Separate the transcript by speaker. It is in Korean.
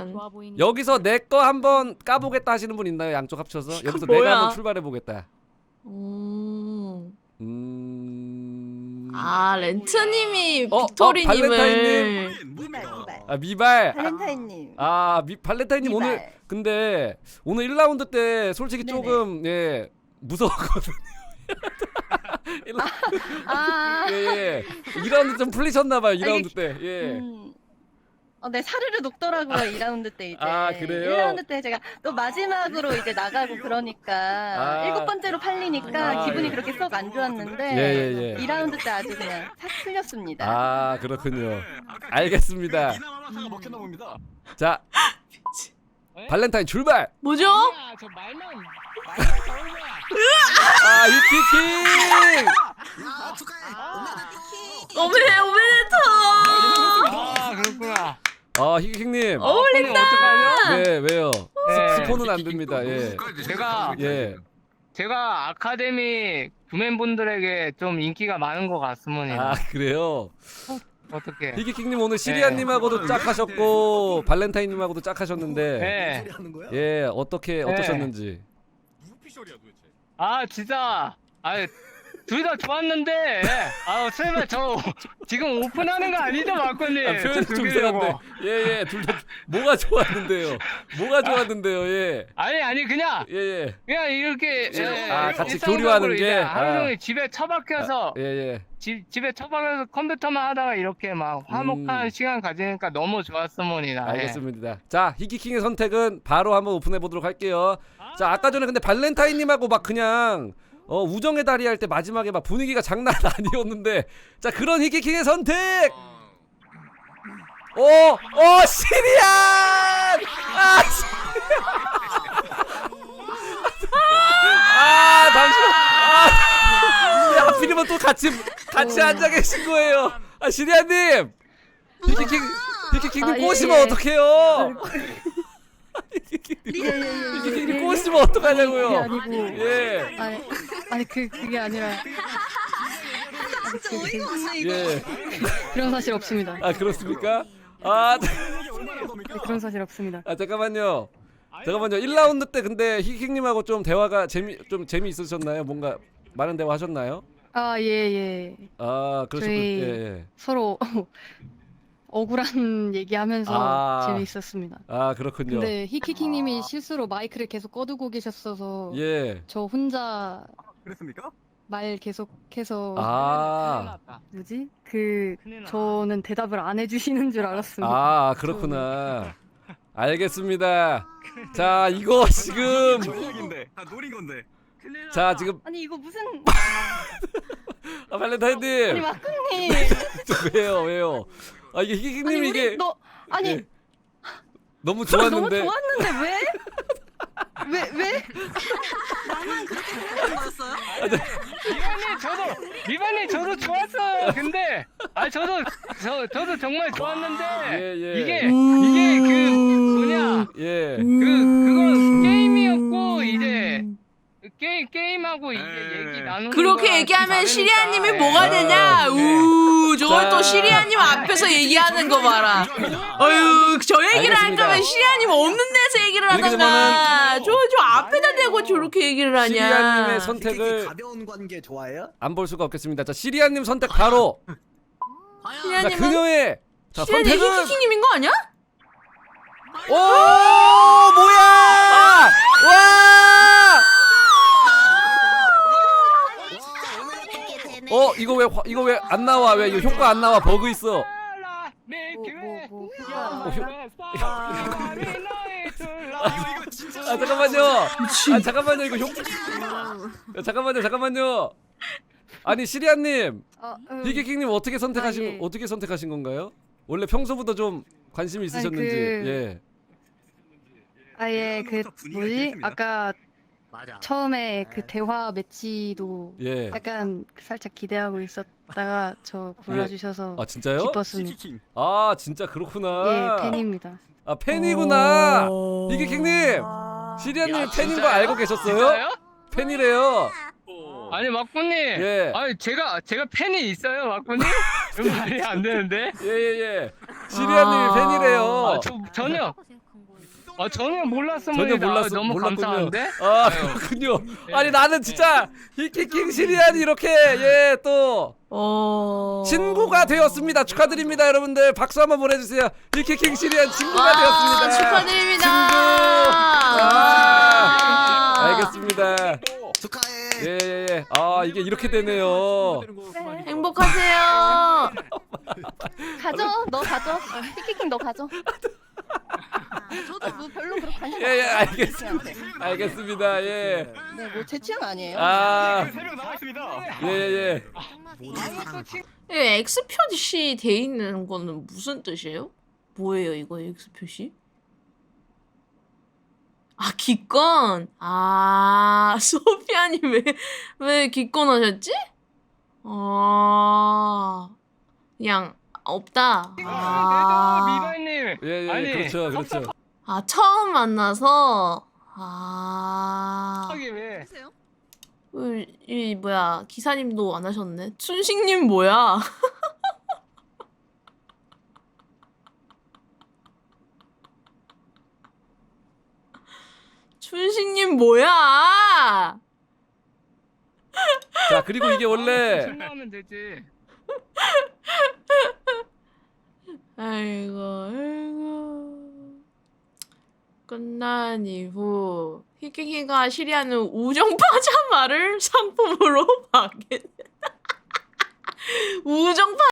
Speaker 1: 약간
Speaker 2: 여기서 내 거 한번 까보겠다 하시는 분 있나요? 양쪽 합쳐서 여기서
Speaker 1: 뭐야?
Speaker 2: 내가 한번 출발해 보겠다.
Speaker 1: 음.
Speaker 2: 음.
Speaker 1: 아 렌트님이
Speaker 2: 어, 어,
Speaker 1: 빅토리님을
Speaker 2: 발렌타인님. 아 미발.
Speaker 3: 발렌타인님.
Speaker 2: 아 미, 발렌타인님
Speaker 3: 미발.
Speaker 2: 오늘 근데 오늘 1라운드 때 솔직히
Speaker 3: 네네.
Speaker 2: 조금 예 무서웠거든요.
Speaker 3: 아.
Speaker 2: 예, 예. 2라운드 좀 풀리셨나 봐요. 2라운드 때. 예.
Speaker 3: 음. 어, 네 사르르 녹더라고요 2라운드 때 이제.
Speaker 2: 아, 그래요?
Speaker 3: 1라운드 때 제가 또 마지막으로 이제 나가고 그러니까
Speaker 2: 아.
Speaker 3: 일곱 번째로 팔리니까
Speaker 2: 아,
Speaker 3: 기분이
Speaker 2: 예.
Speaker 3: 그렇게 썩 안 좋았는데
Speaker 2: 예, 예, 예.
Speaker 3: 2라운드 때 아주 그냥 싹 풀렸습니다.
Speaker 2: 아, 그렇군요. 알겠습니다.
Speaker 4: 이나마마사가 먹혔나 봅니다.
Speaker 2: 자. 발렌타인 출발.
Speaker 1: 뭐죠?
Speaker 5: 야, 저 말만 말만 좋은 거야.
Speaker 2: 아, 히키킹.
Speaker 4: 야 축하해.
Speaker 1: 오메
Speaker 5: 아 그렇구나.
Speaker 2: 아, 히키킹님.
Speaker 5: 어울린다. 어떡하죠?
Speaker 2: 네, 왜요?
Speaker 5: 네.
Speaker 2: 스, 스포는 안 됩니다. 예.
Speaker 5: 제가
Speaker 2: 예.
Speaker 5: 제가 아카데미 구맨분들에게 좀 인기가 많은 것 같습니다.
Speaker 2: 아, 그래요.
Speaker 5: 어떻게?
Speaker 2: 히키킹님 오늘 시리아님하고도 짝하셨고 발렌타인님하고도 짝하셨는데
Speaker 5: 네.
Speaker 4: 하는 거야?
Speaker 2: 예 어떻게 어떠셨는지
Speaker 4: 피셜이야 도대체?
Speaker 5: 아 진짜 아 둘 다 좋았는데 아 설마 저 지금 오픈하는 거 아니죠 마코님?
Speaker 2: 아, 표현이 좀 이상한데 예예 둘 다 뭐가 좋았는데요 뭐가 좋았는데요 예예예
Speaker 5: 아니 아니 그냥
Speaker 2: 예,
Speaker 5: 그냥 이렇게 예,
Speaker 2: 아, 같이
Speaker 5: 일상적으로
Speaker 2: 교류하는
Speaker 5: 이제
Speaker 2: 게?
Speaker 5: 하루
Speaker 2: 아.
Speaker 5: 종일 집에 처박혀서
Speaker 2: 예, 예.
Speaker 5: 집 집에 처박혀서 컴퓨터만 하다가 이렇게 막 화목한
Speaker 2: 음.
Speaker 5: 시간 가지니까 너무 좋았습니다. 예.
Speaker 2: 알겠습니다 자 히키킹의 선택은 바로 한번 오픈해 보도록 할게요 자 아까 전에 근데 발렌타인님하고 막 그냥 어 우정의 다리 할 때 마지막에 막 분위기가 장난 아니었는데 자 그런 히키킹의 선택 오, 오, 시리안! 아, 아, 잠시만. 아, 야, 하필이면 또 같이, 같이 앉아 계신 거예요. 아, 시리안님! 히키킹, 히키킹님
Speaker 3: 아, 예,
Speaker 2: 꼬시면
Speaker 3: 예.
Speaker 2: 어떡해요?
Speaker 3: 예, 예, 예, 예,
Speaker 2: 히키킹님
Speaker 3: 예.
Speaker 2: 꼬시면 어떡하냐고요?
Speaker 3: 그게 아니고.
Speaker 2: 예,
Speaker 3: 아니 그 그게 아니라 아니, 그, 그,
Speaker 2: 예.
Speaker 3: 그런 사실 없습니다.
Speaker 2: 아, 그렇습니까? 아, 자-
Speaker 3: 네, 그런 사실 없습니다.
Speaker 2: 아, 잠깐만요. 잠깐만요. 1라운드 때 근데 히키킹님하고 좀 대화가 재미, 좀 재미 있으셨나요? 뭔가 많은 대화 하셨나요?
Speaker 3: 아, 예, 예.
Speaker 2: 아, 그러셨군요.
Speaker 3: 저희-
Speaker 2: 예, 예.
Speaker 3: 서로 억울한 얘기하면서
Speaker 2: 아.
Speaker 3: 재미있었습니다.
Speaker 2: 아, 그렇군요.
Speaker 3: 근데 히키킹님이 실수로 마이크를 계속 꺼두고 계셨어서
Speaker 2: 예.
Speaker 3: 저 혼자
Speaker 4: 그랬습니까?
Speaker 3: 말 계속해서
Speaker 2: 아.
Speaker 3: 뭐지? 그
Speaker 5: 큰일.
Speaker 3: 저는 대답을 안 해주시는 줄 알았습니다.
Speaker 2: 아, 그렇구나. 알겠습니다. 자, 이거 지금
Speaker 4: 전략인데. 다 노린 건데.
Speaker 2: 자, 지금
Speaker 3: 아니 이거 무슨
Speaker 2: 아, 발렌타인님.
Speaker 3: 아니 마크님
Speaker 2: 왜요? 왜요? 아, 이게
Speaker 3: 아니 우리
Speaker 2: 이게
Speaker 3: 너 아니
Speaker 2: 예. 너무
Speaker 3: 저 너무
Speaker 2: 좋았는데
Speaker 3: 좋았는데 왜? 왜 왜?
Speaker 5: 이반님 저도 이반님 저도 좋았어요. 근데 아 저도 저 저도 정말 좋았는데
Speaker 2: 예, 예.
Speaker 5: 이게 이게 그 뭐냐
Speaker 2: 예.
Speaker 5: 그 그건 게임 게임하고 이제
Speaker 4: 에.
Speaker 5: 얘기 나누는
Speaker 1: 그렇게
Speaker 5: 거랑
Speaker 1: 얘기하면
Speaker 5: 좀
Speaker 1: 시리아님이
Speaker 5: 다르니까.
Speaker 1: 뭐가
Speaker 2: 예.
Speaker 1: 되냐?
Speaker 5: 네.
Speaker 1: 우, 저걸
Speaker 2: 자.
Speaker 1: 또 시리아님 앞에서 얘기하는 거 봐라. 어휴, 저 얘기를 할
Speaker 2: 알겠습니다.
Speaker 1: 거면 시리아님 없는 데서 얘기를
Speaker 2: 이렇게
Speaker 1: 하던가. 저, 저 앞에다 대고 저렇게 얘기를 하냐.
Speaker 2: 시리아님의 선택을
Speaker 6: 가벼운 관계 좋아해요?
Speaker 2: 안 볼 수가 없겠습니다. 자, 시리아님 선택 바로. 자,
Speaker 1: 시리아님은
Speaker 2: 그녀의 자,
Speaker 1: 시리아님
Speaker 2: 선택은
Speaker 1: 히키키님인 거 아니야?
Speaker 2: 오 뭐야 와! 어 이거 왜 화- 이거 왜 안 나와? 왜 이거 효과 안 나와? 버그 있어.
Speaker 3: 뭐, 뭐,
Speaker 2: 어, 효-
Speaker 5: 아
Speaker 4: 이거 진짜
Speaker 2: 아 잠깐만요. 아 잠깐만요. 이거 효 야, 잠깐만요. 잠깐만요. 아니 시리아님.
Speaker 3: 어, 음,
Speaker 2: 어떻게 선택하신
Speaker 3: 아, 예.
Speaker 2: 어떻게 선택하신 건가요? 원래 평소부터 좀 관심이 있으셨는지.
Speaker 3: 그-
Speaker 2: 예.
Speaker 3: 아예. 그
Speaker 4: 분위기가
Speaker 3: 뭐지?
Speaker 4: 재밌습니다.
Speaker 3: 아까
Speaker 6: 맞아.
Speaker 3: 처음에 그 대화 매치도
Speaker 2: 예.
Speaker 3: 약간 살짝 기대하고 있었다가 저 골라주셔서
Speaker 2: 아 진짜요?
Speaker 3: 기뻤습니다.
Speaker 2: 아 진짜 그렇구나
Speaker 3: 예, 팬입니다.
Speaker 2: 아 팬이구나 히게킹님 시리아님
Speaker 5: 야,
Speaker 2: 팬인 거
Speaker 5: 진짜요?
Speaker 2: 알고 계셨어요?
Speaker 5: 진짜요?
Speaker 2: 팬이래요
Speaker 5: 아니 막군님
Speaker 2: 예.
Speaker 5: 아니 제가 제가 팬이 있어요 막군님 그 말이 안 되는데
Speaker 2: 예예예 시리아님 이
Speaker 1: 아.
Speaker 2: 팬이래요
Speaker 5: 아, 저 전혀 아 전혀 몰랐습니다.
Speaker 2: 전혀 몰랐
Speaker 5: 너무
Speaker 2: 몰랐군요.
Speaker 5: 감사한데.
Speaker 2: 아 그렇군요. 아니 나는 진짜 히키킹 시리안이 이렇게 예또
Speaker 1: 어.
Speaker 2: 친구가 되었습니다. 축하드립니다, 여러분들. 박수 한번 보내주세요. 히키킹 시리안 친구가
Speaker 1: 와,
Speaker 2: 되었습니다.
Speaker 1: 축하드립니다.
Speaker 2: 친구. 아,
Speaker 1: 아.
Speaker 2: 알겠습니다.
Speaker 6: 축하해.
Speaker 2: 예, 예, 예. 아, 이게 이렇게 되네요.
Speaker 1: 행복하세요.
Speaker 7: 가져 너 가져 히키킹 너 가져 저도 뭐 별로 그렇게 관심
Speaker 2: 예, 예,
Speaker 7: 없어요
Speaker 2: 알겠습니다.
Speaker 7: 히키킹한테.
Speaker 2: 알겠습니다. 예.
Speaker 7: 네 뭐 제 취향 아니에요
Speaker 2: 아,
Speaker 4: 세명 나와 있습니다.
Speaker 2: 예, 예.
Speaker 5: 아무것도
Speaker 1: 친이 X 표시 돼 있는 거는 무슨 뜻이에요? 뭐예요 이거 X 표시? 아 기권. 아 소피아님 왜왜 기권하셨지? 아 그냥 없다.
Speaker 5: 되죠
Speaker 1: 아,
Speaker 5: 미발님.
Speaker 2: 예, 예,
Speaker 5: 아니,
Speaker 2: 그렇죠, 그렇죠.
Speaker 1: 아 처음 만나서 아.
Speaker 5: 하게 왜?
Speaker 1: 이, 이 뭐야 기사님도 안 하셨네. 춘식님 뭐야? 춘식님 뭐야?
Speaker 2: 자, 그리고 이게 원래
Speaker 5: 설명하면 되지.
Speaker 1: 아이고 아이고 끝난 이후 히키키가 시리아는 우정 파자마를 상품으로 받게 우정 파